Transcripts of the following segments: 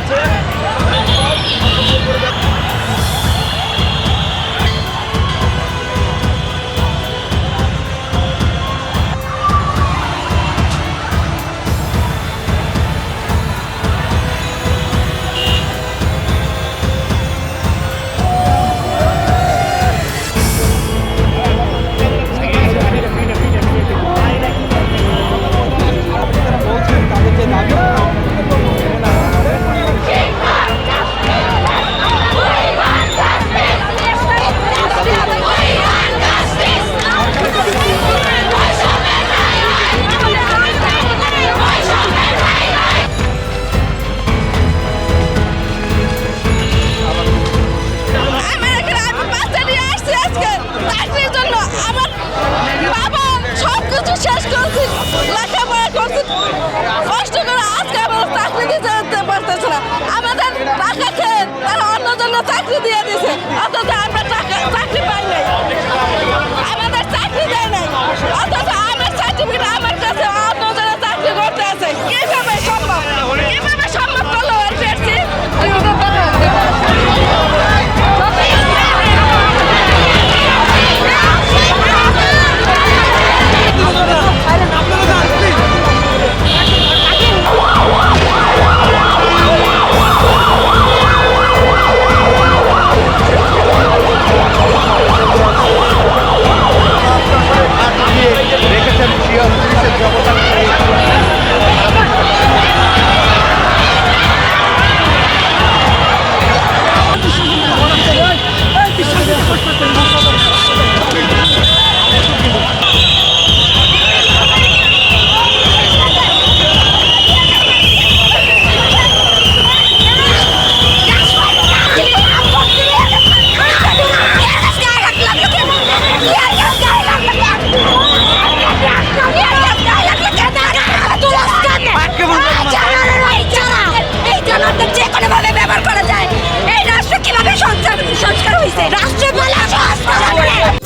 হয়েছে আমাদের তারা অন্য জন্য চাকরি দিয়ে দিছে। অথচ আমরা চাকরি পাই নাই। আমাদের চাকরি দেয় নাই। অথচ আমার সার্টিফিকেট আমার কাছে, অন্য জন্য চাকরি করতে আছে। কীভাবে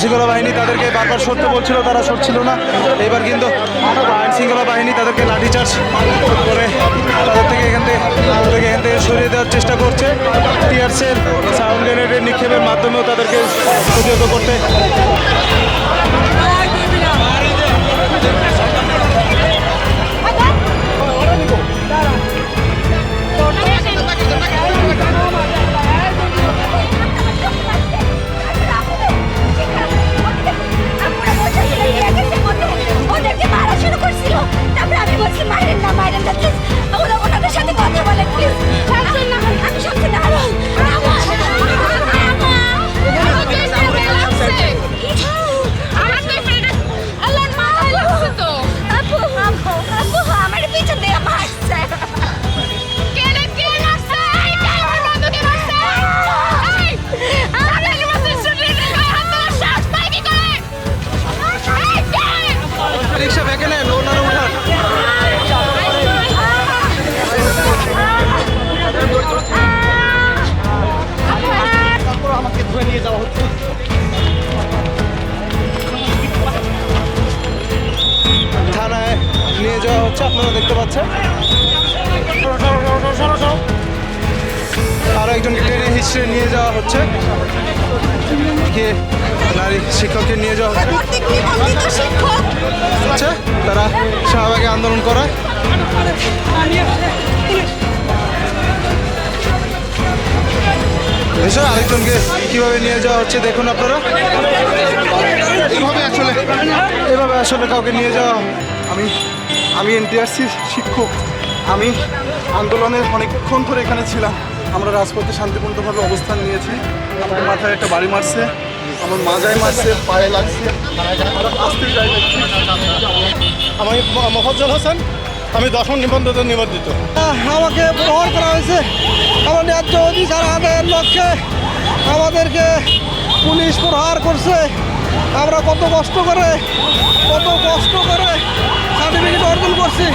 আইন শৃঙ্খলা বাহিনী তাদেরকে বারবার সরতে বলছিল, তারা সরছিল না। এবার কিন্তু আইন শৃঙ্খলা বাহিনী তাদেরকে লাঠিচার্জ করে তাদের থেকে এখান থেকে তাদেরকে এখান থেকে সরিয়ে দেওয়ার চেষ্টা করছে। টিয়ার্সের সাউন্ড গ্রেনেডের নিক্ষেপের মাধ্যমেও তাদেরকে প্রতিহত করতে রিক্সা ভেঙে নেন ওনারা উঠান আমাকে ধরে নিয়ে যাওয়া হচ্ছে নিয়ে যাওয়া হচ্ছে আপনারা দেখতে পাচ্ছেন। আরও একজনকে ট্রেনে হিস্ট্রি নিয়ে যাওয়া হচ্ছে। কে নারী শিক্ষককে নিয়ে যাওয়া হচ্ছে। হচ্ছে, তারা শাহবাগে আন্দোলন করায় এসব আরেকজনকে কীভাবে নিয়ে যাওয়া হচ্ছে দেখুন আপনারা। এইভাবে আসলে, এভাবে আসলে কাউকে নিয়ে যাওয়া আমি আমি এনটিআরসি শিক্ষক। আমি আন্দোলনের অনেকক্ষণ ধরে এখানে ছিলাম। আমরা রাজপথে শান্তিপূর্ণভাবে অবস্থান নিয়েছি। আমাদের মাথায় একটা বাড়ি মারছে। আমার মাজায় মারছে পায়ে লাগছে। আমি মফজ্জল হোসেন আমি দশম নিবন্ধিত নিবন্ধিত। আমাকে প্রহার করা হয়েছে। আমার ন্যায্য অধিকার আদায়ের লক্ষ্যে আমাদেরকে পুলিশ প্রহার করছে। আমরা কত কষ্ট করে কত কষ্ট করে সার্টিফিকেট অর্জন করছি।